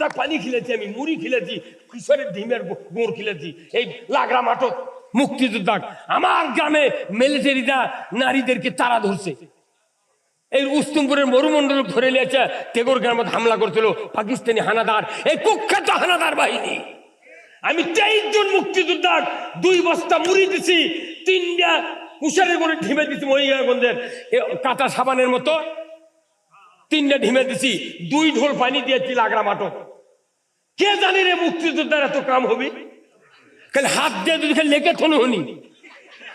মুক্তিযোদ্ধা পানি খেলেছি আমি, মুড়ি খেলেছি কিশোরের ডিমের গুড় খেলেছি এই লাগরা মাঠত মুক্তিযোদ্ধা আমার গ্রামে মিলিটারিরা নারীদেরকে তারা ধরছে। এই উস্তুমপুরের মরুমন্ডল ধরে নিয়েছে তেগর গ্রামত হামলা করছিল পাকিস্তানি হানাদার। এই কুখ্যাত হানাদার বাহিনী। আমি তেইশ জন মুক্তিযোদ্ধা দুই বস্তা মুড়ি দিছি, তিনটা কুষারের করে ঢিমে দিছি মহিলাগঞ্জের কাঁচা সাবানের মতো তিনটা ঢিমে দিছি, দুই ঢোল পানি দিয়েছি লাগরা মাঠো কে জানি রে মুক্তিযোদ্ধার এত কাম হবে? খালি হাত দিয়ে যদি লেগে থন হনি।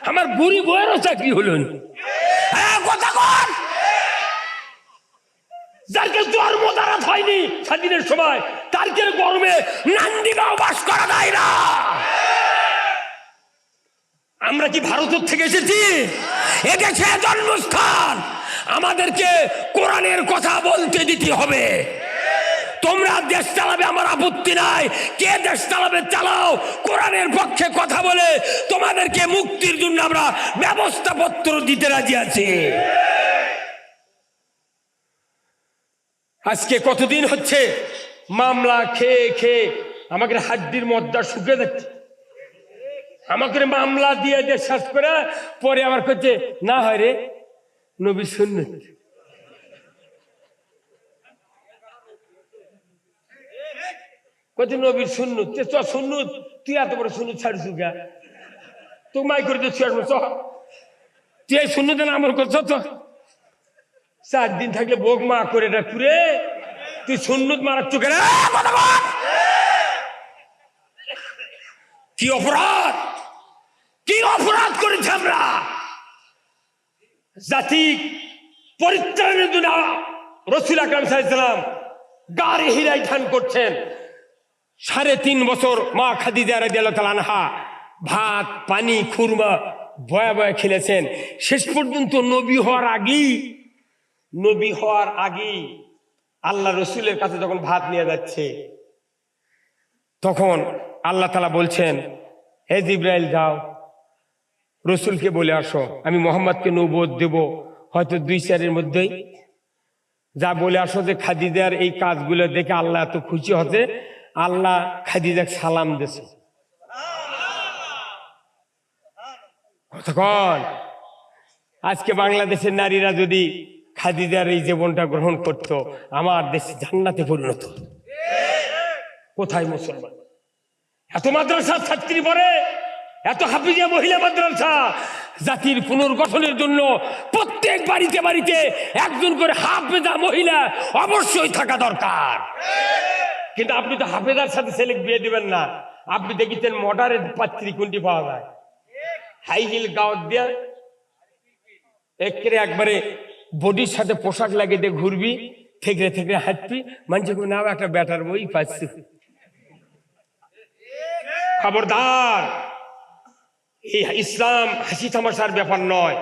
আমার বুড়ি বয়েরও চাকরি হলো কন যারকে জন্ম দ্বারা হয়নি স্বাধীনের সময় তারকে গরমে নান্দিগাঁও বাস করা যায় না। আমরা কি ভারতের থেকে এসেছি? এদেশে জন্মস্থান। আমাদেরকে কোরআনের কথা বলতে দিতে হবে। তোমরা দেশ চালাবে, আমার আপত্তি নাই। কে দেশ চালাবে, চালাও। কোরআনের পক্ষে কথা বলে তোমাদেরকে মুক্তির জন্য আমরা ব্যবস্থাপত্র দিতে রাজি আছি। আজকে কতদিন হচ্ছে? মামলা খেয়ে খেয়ে আমাকে হাড্ডির মদ্দা শুকে যাচ্ছে। আমাকে মামলা দিয়ে দিয়ে শেষ করে পরে আমার করছে, না হয় রে, নবী শূন্য কত নবীর শূন্য তে চ শূন্য তুই এত বড় শূন্য ছাড়ছু গা? তো মাই করে দিচ্ছি চ তুই এই শূন্য দেন আমার করছ তো? চার দিন থাকলে বোক মা করে রাখু রে। তুই সুন্নত মারার চোখে। কি অপরাধ? কি অপরাধ করেছি আমরা? জাতি পরিত্রাণের জন্য রসুল আকরাম সাহেব গাড়ি হিরাই ধান করছেন। সাড়ে তিন বছর মা খাদিজা আনহা ভাত, পানি, খুরমা বয়া বয়া খেলেছেন। শেষ পর্যন্ত নবী হওয়ার আগেই, নবী হওয়ার আগেই আল্লাহ রসুলের কাছে যখন ভাত নিয়ে যাচ্ছে, তখন আল্লাহ তালা বলছেন, হে জিব্রাইল, যাও। রসুলকে বলে আসো। আমি মোহাম্মদকে নৌবোধ দেব। হয়তো দুই চারের মধ্যেই যা বলে আসো যে খাদিজার এই কাজগুলো দেখে আল্লাহ এত খুশি হতে আল্লাহ খাদিজাকে সালাম দিছে কতক্ষণ আজকে বাংলাদেশের নারীরা যদি খাদিজার এই জীবনটা গ্রহণ করত, আমার দেশ জান্নাতে পরিণত কোথায় মুসলমান? এত মাদ্রাসা ছাত্রী পড়ে এত হাফিজা মহিলা মাদ্রাসা, জাতির পুনর্গঠনের জন্য প্রত্যেক বাড়িতে বাড়িতে একজন করে হাফেজা মহিলা অবশ্যই থাকা দরকার। কিন্তু আপনি তো হাফেজার সাথে ছেলে বিয়ে দিবেন না। আপনি দেখিতেন মডারের পাত্রী কোনটি পাওয়া যায়? হাই হিল গাওয়ার দিয়ে একবারে বডির সাথে পোশাক লাগিয়ে দিয়ে ঘুরবি থেকরে থেকরে হাঁটবি মানুষ নাও একটা ব্যাটার বই পাচ্ছি খবরদার, এই ইসলাম হাসি তামাশার ব্যাপার নয়,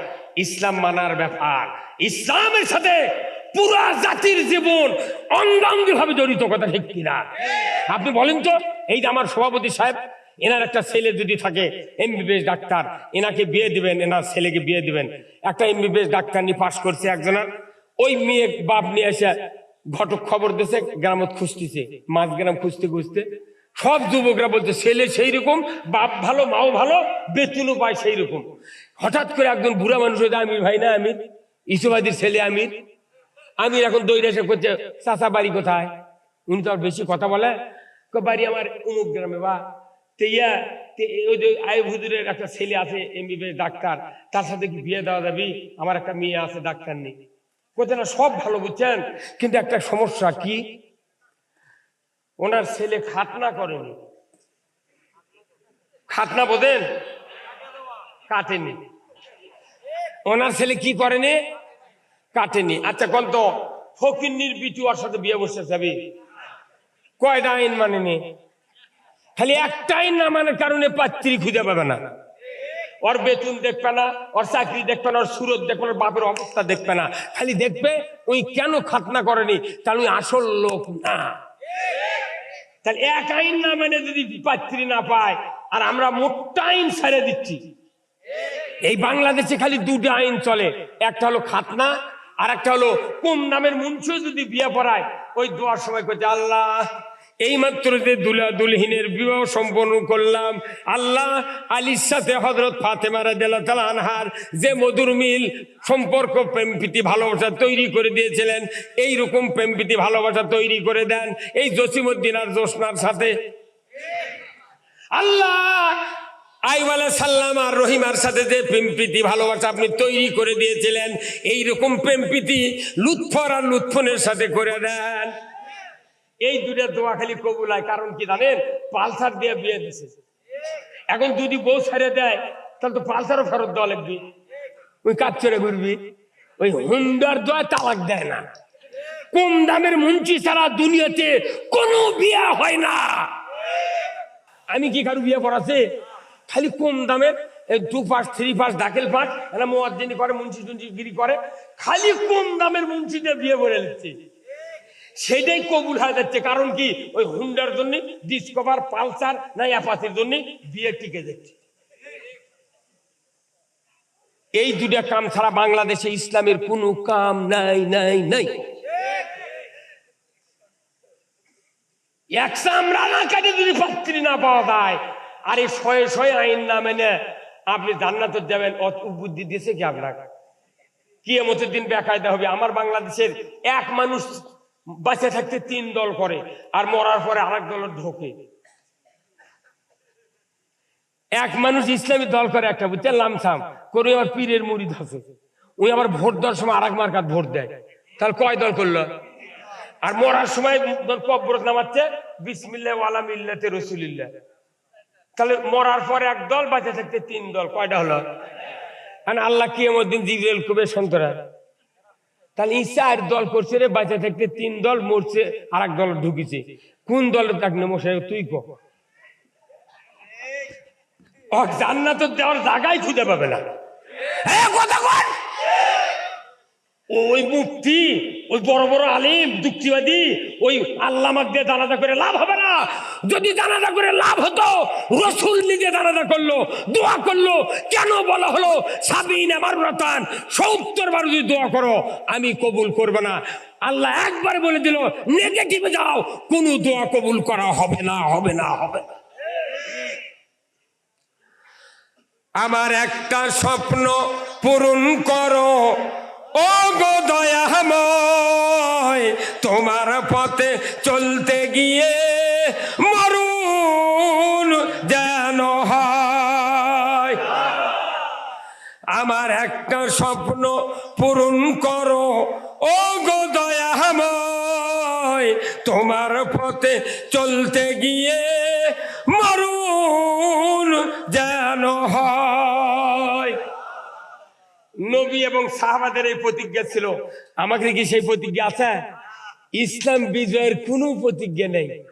ইসলাম মানার ব্যাপার। ইসলামের সাথে পুরা জাতির জীবন অঙ্গাঙ্গি ভাবে জড়িত, কথা ঠিক কিনা? আপনি বলেন তো, এই যে আমার সভাপতি সাহেব, এনার একটা ছেলে যদি থাকে, এমবিবিএস ডাক্তার, এনাকে বিয়ে দিবেন, এনার ছেলেকে বিয়ে দিবেন। একটা এমবিবিএস ডাক্তার নিয়ে পাশ করছে একজনের, ওই মেয়ে বাপ নিয়ে এসে ঘটক খবর দিছে, গ্রামত খুঁজতেছে, মাঝ গ্রাম খুঁজতে খুঁজতে। সব যুবকরা বলছে, ছেলে সেই রকম বাপ ভালো, মাও ভালো, বেতনও পায় সেই রকম হঠাৎ করে একজন বুড়া মানুষ হয়েছে আমির ভাই না, আমির? ইসুবাদির ছেলে আমির। আমির এখন দৈরা এসে করছে চাচা বাড়ি কোথায়? উনি তো আর বেশি কথা বলে। বাড়ি আমার উমুক গ্রামে বা। তে ইয়া, তে ওই যে আয়ুব একটা ছেলে আছে এমবিবিএস ডাক্তার। তার সাথে কি বিয়ে দেওয়া যাবি? আমার একটা মেয়ে আছে, ডাক্তার নেই। কোথায় না, সব ভালো, বুঝছেন? কিন্তু একটা সমস্যা কি? ওনার ছেলে খাতনা করেনি খাতনা বোধেন কাটেনি। ওনার ছেলে কি করেনি? কাটেনি। আচ্ছা কোন তো, ফকিন্নির বিটুয়ার সাথে বিয়ে বসে যাবি? কয়টা আইন মানেনি? খালি একটা আইন না মানার কারণে পাত্রী খুঁজে পাবে না। ওর বেতন দেখবে না, ওর চাকরি দেখবে না, ওর সুরত দেখবে না বাপের অবস্থা দেখবে না। খালি দেখবে, ওই কেন খাতনা করেনি? তাহলে ওই আসল লোক না। তাহলে এক আইন না মানে যদি পাত্রী না পায়, আর আমরা মোটটা আইন ছেড়ে দিচ্ছি। এই বাংলাদেশে খালি দুটো আইন চলে। একটা হলো খাতনা আর একটা হলো কম নামের মুন্সিও যদি বিয়ে পড়ায়, ওই দোয়ার সময় করছে আল্লাহ এই মাত্র যে দুলা দুলহিনের বিবাহ সম্পন্ন করলাম, আল্লাহ, আলীর সাথে হজরত ফাতেমারা দেলা আনহার যে মধুর মিল, সম্পর্ক প্রেমপ্রীতি ভালোবাসা তৈরি করে দিয়েছিলেন এই রকম প্রেমপ্রীতি ভালোবাসা তৈরি করে দেন, এই জসিমুদ্দিন আর জোসনার সাথে। আল্লাহ আইওয়ালা সাল্লাম আর রহিমার সাথে যে প্রেম প্রীতি, ভালোবাসা আপনি তৈরি করে দিয়েছিলেন এই রকম প্রেম প্রীতি লুৎফর আর লুৎফনের সাথে করে দেন। এই দুটা দোয়া খালি কবুল হয়, কারণ কি জানেন? পালসার দিয়ে বিয়ে দিছে। এখন যদি বউ ছেড়ে দেয়, তাহলে তো পালসারও ফেরত দেওয়া লাগবে। ওই কাজ ছেড়ে ঘুরবি। ওই হুন্ডার দোয়া তালাক দেয় না। কম দামের মুন্সি ছাড়া দুনিয়াতে কোনো বিয়ে হয় না। আমি কি কারু বিয়ে পড়াছে খালি কম দামের টু পাস থ্রি পাস ডাকেল পাস এরা মোয়াজ্জিনি করে, মুন্সি টুন্সিগিরি করে। খালি কম দামের মুন্সিদের বিয়ে করে নিচ্ছে। সেটাই কবুল হয়ে যাচ্ছে, কারণ কি? ওই হুন্ডার জন্য ডিসকভার পালসার না অ্যাপাসির জন্য বিয়ে টিকে যাচ্ছে। এই দুটা কাম ছাড়া বাংলাদেশে ইসলামের কোনো কাম নাই নাই নাই। একসাম রানা কাটে যদি পাত্রী না পাওয়া যায় আরে শয়ে শয়ে আইন না মেনে আপনি জান্নাত যাবেন বুদ্ধি দিয়েছে কি আপনাকে? কি এমতের দিন বেকায়দা হবে। আমার বাংলাদেশের এক মানুষ বাঁচে থাকতে তিন দল করে, আর মরার পরে আরেক দল ঢোকে। এক মানুষ ইসলামী দল করে একটা বুঝতে লামসাম, করে আবার পীরের মুড়ি ধসে উনি আবার ভোট দেওয়ার সময় আরেক মার্কাত ভোট দেয়। তাহলে কয় দল করল? আর মরার সময় কব্বরত নামাচ্ছে বিসমিল্লা ওয়ালা মিল্লাতে রসুলিল্লাহ। তাহলে মরার পরে এক দল বাঁচে থাকতে তিন দল, কয়টা হলো? আর আল্লাহ কি এমন দিন জিবরেল খুবই সন্তরা তাহলে ঈসা আর দল করছে রে, বাঁচে থাকতে তিন দল, মরছে আর এক দল ঢুকিছে। কোন দলের তাক মশাই তুই কহ ও জান্নাত দেওয়ার জায়গায় খুঁজে পাবে না। কথা! ওই মুক্তি ওই বড় বড় আলিম, যুক্তিবাদী, ওই আল্লামাক দিয়ে জানাজা করে লাভ হবে না। যদি জানাজা করে লাভ হতো, রসুল নিজে জানাজা করল, দোয়া করল, কেন বলা হলো? সাবিন আমার রতান সত্তর বার যদি দোয়া করো, আমি কবুল করব না। আল্লাহ একবার বলে দিল নেগেটিভে যাও, কোনো দোয়া কবুল করা হবে না হবে না হবে না। আমার একটা স্বপ্ন পূরণ করো। ও গো দয়াময়, তোমার পথে চলতে গিয়ে মরুন যেন হয়। আমার একটা স্বপ্ন পূরণ করো ও গো দয়াময়, তোমার পথে চলতে গিয়ে মরুন যেন হয়। নবী এবং সাহাবাদের এই প্রতিজ্ঞা ছিল। আমাকে কি সেই প্রতিজ্ঞা আছে? ইসলাম বিজয়ের কোনো প্রতিজ্ঞা নেই।